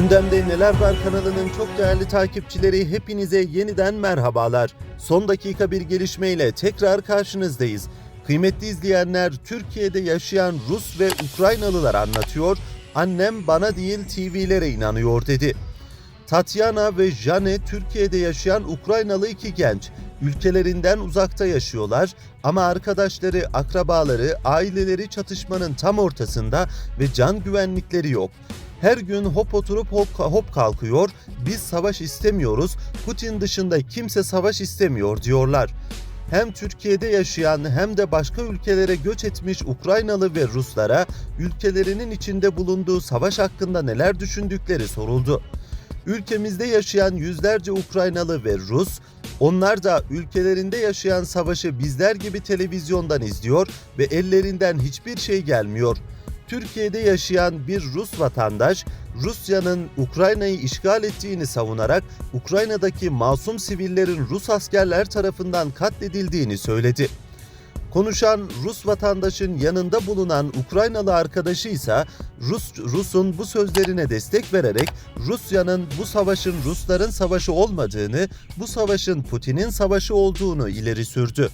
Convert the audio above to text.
Gündemde Neler Var kanalının çok değerli takipçileri hepinize yeniden merhabalar. Son dakika bir gelişmeyle tekrar karşınızdayız. Kıymetli izleyenler Türkiye'de yaşayan Rus ve Ukraynalılar anlatıyor. Annem bana değil TV'lere inanıyor dedi. Tatyana ve Jane Türkiye'de yaşayan Ukraynalı iki genç. Ülkelerinden uzakta yaşıyorlar ama arkadaşları, akrabaları, aileleri çatışmanın tam ortasında ve can güvenlikleri yok. Her gün hop oturup hop, hop kalkıyor, biz savaş istemiyoruz, Putin dışında kimse savaş istemiyor diyorlar. Hem Türkiye'de yaşayan hem de başka ülkelere göç etmiş Ukraynalı ve Ruslara ülkelerinin içinde bulunduğu savaş hakkında neler düşündükleri soruldu. Ülkemizde yaşayan yüzlerce Ukraynalı ve Rus, onlar da ülkelerinde yaşayan savaşı bizler gibi televizyondan izliyor ve ellerinden hiçbir şey gelmiyor. Türkiye'de yaşayan bir Rus vatandaş, Rusya'nın Ukrayna'yı işgal ettiğini savunarak Ukrayna'daki masum sivillerin Rus askerler tarafından katledildiğini söyledi. Konuşan Rus vatandaşın yanında bulunan Ukraynalı arkadaşı ise Rus Rus'un bu sözlerine destek vererek Rusya'nın bu savaşın Rusların savaşı olmadığını, bu savaşın Putin'in savaşı olduğunu ileri sürdü.